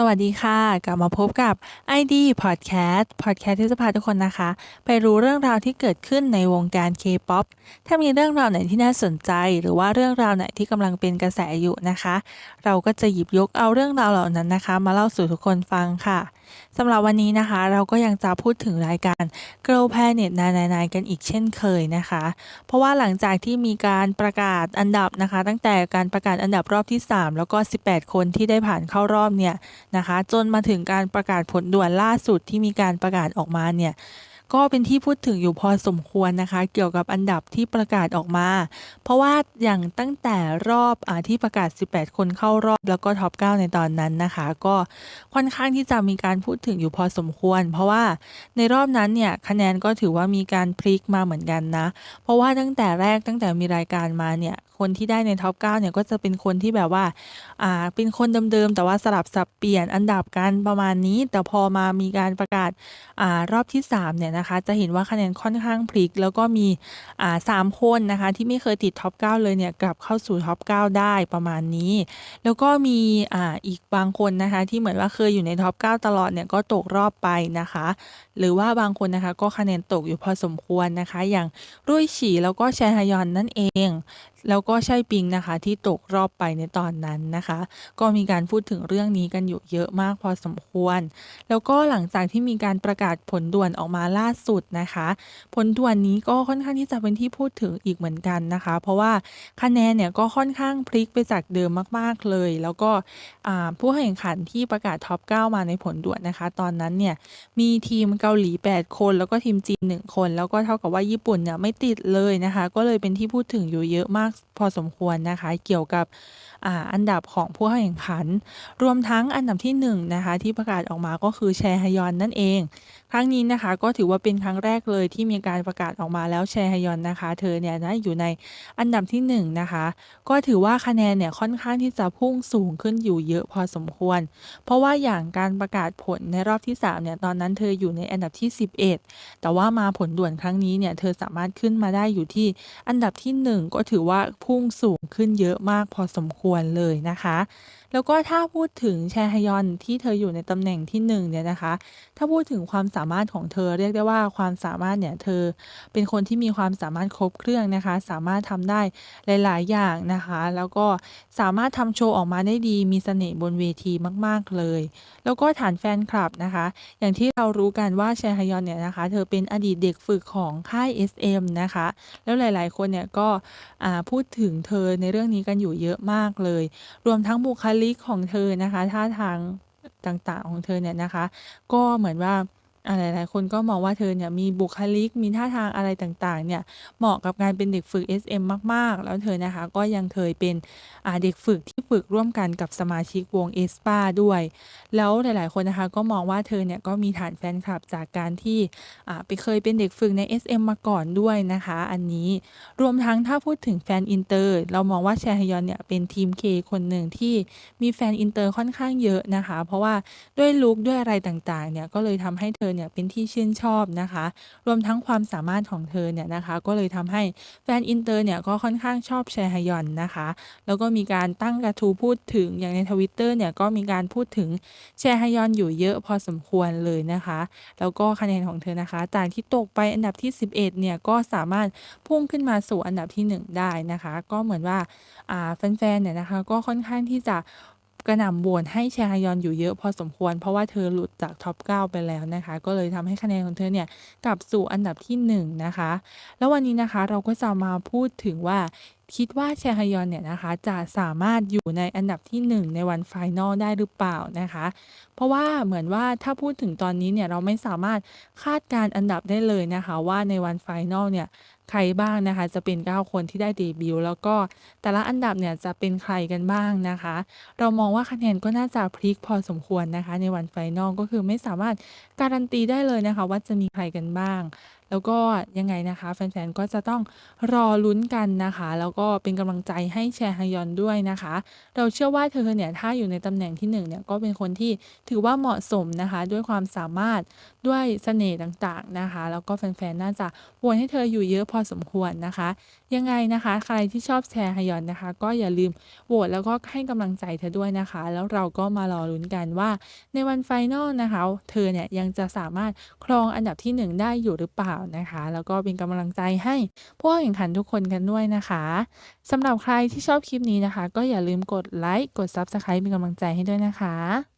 สวัสดีค่ะ กลับมาพบกับ ID Podcast Podcast ที่จะพาทุกคนนะคะ ไปรู้เรื่องราวที่เกิดขึ้นในวงการ K-POP ถ้ามีเรื่องราวไหนที่น่าสนใจ หรือว่าเรื่องราวไหนที่กำลังเป็นกระแสอยู่นะคะ เราก็จะหยิบยกเอาเรื่องราวเหล่านั้นนะคะ มาเล่าสู่ทุกคนฟังค่ะ สำหรับวันนี้นะคะ เราก็ยังจะพูดถึงรายการ Girl Planet 999 กันอีกเช่นเคยนะคะ เพราะว่าหลังจากที่มีการประกาศอันดับนะคะ ตั้งแต่การประกาศอันดับรอบที่ 3 แล้วก็ 18 คนที่ได้ผ่านเข้ารอบเนี่ยนะคะ จนมาถึงการประกาศผลด่วนล่าสุดที่มีการประกาศออกมาเนี่ย ก็เป็นที่พูดถึงอยู่พอสมควรนะคะ เกี่ยวกับอันดับที่ประกาศออกมา เพราะว่าอย่างตั้งแต่รอบอที่ประกาศ 18 คนเข้ารอบแล้วก็ท็อป 9 ในตอนนั้นนะคะ ก็ค่อนข้างที่จะมีการพูดถึงอยู่พอสมควร เพราะว่าในรอบนั้นเนี่ยคะแนนก็ถือว่ามีการพลิกมาเหมือนกันนะ เพราะว่าตั้งแต่แรกตั้งแต่มีรายการมาเนี่ยคนที่ได้ในท็อป 9 เนี่ยก็จะเป็นคนที่แบบว่าอ่าเป็นคนเดิมๆแต่ว่าสลับสับเปลี่ยนอันดับกันประมาณนี้ แต่พอมามีการประกาศอ่ารอบที่ 3 เนี่ยนะคะ จะเห็นว่าคะแนนค่อนข้างพลิก แล้วก็มีอ่า3คนนะคะ ที่ไม่เคยติดท็อป 9 เลยเนี่ย กลับเข้าสู่ท็อป 9 ได้ประมาณนี้ แล้วก็มีอ่าอีกบางคนนะคะ ที่เหมือนว่าเคยอยู่ในท็อป 9 ตลอดเนี่ยก็ตกรอบไปนะคะ หรือว่าบางคนนะคะก็คะแนนตกอยู่พอสมควรนะคะ อย่างรุ่ยฉีแล้วก็แชฮยอนนั่นเอง แล้วก็ใช่ปิงนะคะที่ตกรอบไปในตอนนั้นนะคะ ก็มีการพูดถึงเรื่องนี้กันอยู่เยอะมากพอสมควร แล้วก็หลังจากที่มีการประกาศผลด่วนออกมาล่าสุดนะคะ ผลด่วนนี้ก็ค่อนข้างที่จะเป็นที่พูดถึงอีกเหมือนกันนะคะ เพราะว่าคะแนนเนี่ยก็ค่อนข้างพลิกไปจากเดิมมาก ๆเลย แล้วก็ผู้แข่งขันที่ประกาศท็อป 9 มาในผลด่วนนะคะ ตอนนั้นเนี่ยมีทีมเกาหลี 8 คน แล้วก็ทีมจีน 1 คน แล้วก็เท่ากับว่าญี่ปุ่นเนี่ยไม่ติดเลยนะคะ ก็เลยเป็นที่พูดถึงอยู่เยอะมากพอสมควรนะคะ เกี่ยวกับอันดับของผู้แข่งขัน รวมทั้งอันดับที่1นนะคะที่ประกาศออกมาก็คือแชฮยอนนั่นเอง ครั้งนี้นะคะก็ถือว่าเป็นครั้งแรกเลยที่มีการประกาศออกมาแล้วแชฮยอนนะคะ เธอเนี่ยนะอยู่ในอันดับที่1นนะคะ ก็ถือว่าคะแนนเนี่ยค่อนข้างที่จะพุ่งสูงขึ้นอยู่เยอะพอสมควร เพราะว่าอย่างการประกาศผลในรอบที่3เนี่ยตอนนั้นเธออยู่ในอันดับที่ 11 แต่ว่ามาผลด่วนครั้งนี้เนี่ยเธอสามารถขึ้นมาได้อยู่ที่อันดับที่ 1 ก็ถือว่าพุ่งสูงขึ้นเยอะมากพอสมควรเลยนะคะ แล้วก็ถ้าพูดถึงแชฮยอนที่เธออยู่ในตำแหน่งที่1เนี่ยนะคะ ถ้าพูดถึงความสามารถของเธอเรียกได้ว่าความสามารถเนี่ยเธอเป็นคนที่มีความสามารถครบเครื่องนะคะ สามารถทำได้หลาย ๆ อย่างนะคะ แล้วก็สามารถทำโชว์ออกมาได้ดี มีเสน่ห์บนเวทีมาก ๆ เลย แล้วก็ฐานแฟนคลับนะคะ อย่างที่เรารู้กันว่าแชฮยอนเนี่ยนะคะ เธอเป็นอดีตเด็กฝึกของค่าย SM นะคะ แล้วหลาย ๆ คนเนี่ยก็พูดูดถึงเธอในเรื่องนี้กันอยู่เยอะมากเลย รวมทั้งบุคลิกของเธอนะคะท่าทางต่างๆของเธอเนี่ยนะคะ ก็เหมือนว่าา หลาย ๆ คนก็มองว่าเธอเนี่ยมีบุคลิก มีท่าทางอะไรต่าง ๆ เนี่ย เหมาะกับการเป็นเด็กฝึก SM มาก ๆ แล้วเธอนะคะ ก็ยังเคยเป็นเด็กฝึกที่ฝึกร่วมกันกับสมาชิกวงเอสปาด้วย แล้วหลาย ๆ คนนะคะ ก็มองว่าเธอเนี่ยก็มีฐานแฟนคลับจากการที่ไปเคยเป็นเด็กฝึกใน SM มาก่อนด้วยนะคะ อันนี้ รวมทั้งถ้าพูดถึงแฟนอินเตอร์ เรามองว่าแชฮยอนเนี่ยเป็นทีมเคคนหนึ่งที่มีแฟนอินเตอร์ค่อนข้างเยอะนะคะ เพราะว่าด้วยลุคด้วยอะไรต่าง ๆ เนี่ย ก็เลยทำให้เธอเนี่ยเป็นที่ชื่นชอบนะคะ รวมทั้งความสามารถของเธอเนี่ยนะคะ ก็เลยทำให้แฟนอินเตอร์เนี่ยก็ค่อนข้างชอบแชฮยอนนะคะ แล้วก็มีการตั้งกระทู้พูดถึงอย่างในทวิตเตอร์เนี่ยก็มีการพูดถึงแชฮยอนอยู่เยอะพอสมควรเลยนะคะ แล้วก็คะแนนของเธอนะคะจากที่ตกไปอันดับที่ 11เนี่ยก็สามารถพุ่งขึ้นมาสู่อันดับที่ 1 ได้นะคะ ก็เหมือนว่าแฟนๆเนี่ยนะคะก็ค่อนข้างที่จะ กระหน่ำโหวตให้แชฮยอนอยู่เยอะพอสมควร เพราะว่าเธอหลุดจากท็อป 9 ไปแล้วนะคะ ก็เลยทำให้คะแนนของเธอเนี่ยกลับสู่อันดับที่ 1 นะคะ แล้ววันนี้นะคะเราก็จะมาพูดถึงว่าคิดว่าแชฮยอนเนี่ยนะคะจะสามารถอยู่ในอันดับที่ 1 ในวันไฟนอลได้หรือเปล่านะคะ เพราะว่าเหมือนว่าถ้าพูดถึงตอนนี้เนี่ยเราไม่สามารถคาดการอันดับได้เลยนะคะ ว่าในวันไฟนอลเนี่ย ใครบ้างนะคะ จะเป็น 9 คนที่ได้เดบิวต์แล้วก็แต่ละอันดับเนี่ยจะเป็นใครกันบ้างนะคะ เรามองว่าคะแนนก็น่าจะพลิกพอสมควรนะคะ ในวันไฟนอลก็คือไม่สามารถการันตีได้เลยนะคะ ว่าจะมีใครกันบ้าง แล้วก็ยังไงนะคะ แฟนๆ ก็จะต้องรอลุ้นกันนะคะ แล้วก็เป็นกำลังใจให้แชร์ฮยอนด้วยนะคะ เราเชื่อว่าเธอเนี่ยถ้าอยู่ในตำแหน่งที่หนึ่งเนี่ยก็เป็นคนที่ถือว่าเหมาะสมนะคะ ด้วยความสามารถด้วยเสน่ห์ต่างๆนะคะ แล้วก็แฟนๆ น่าจะโหวตให้เธออยู่เยอะพอสมควรนะคะ ยังไงนะคะ ใครที่ชอบแชร์ฮยอนนะคะ ก็อย่าลืมโหวตแล้วก็ให้กำลังใจเธอด้วยนะคะ แล้วเราก็มารอลุ้นกันว่า ในวันไฟนอลนะคะ เธอเนี่ยยังจะสามารถครองอันดับที่หนึ่งได้อยู่หรือเปล่านะคะ แล้วก็เป็นกำลังใจให้ผู้แข่งขันทุกคนกันด้วยนะคะสำหรับใครที่ชอบคลิปนี้นะคะ ก็อย่าลืมกดไลค์กด Subscribe เป็นกำลังใจให้ด้วยนะคะ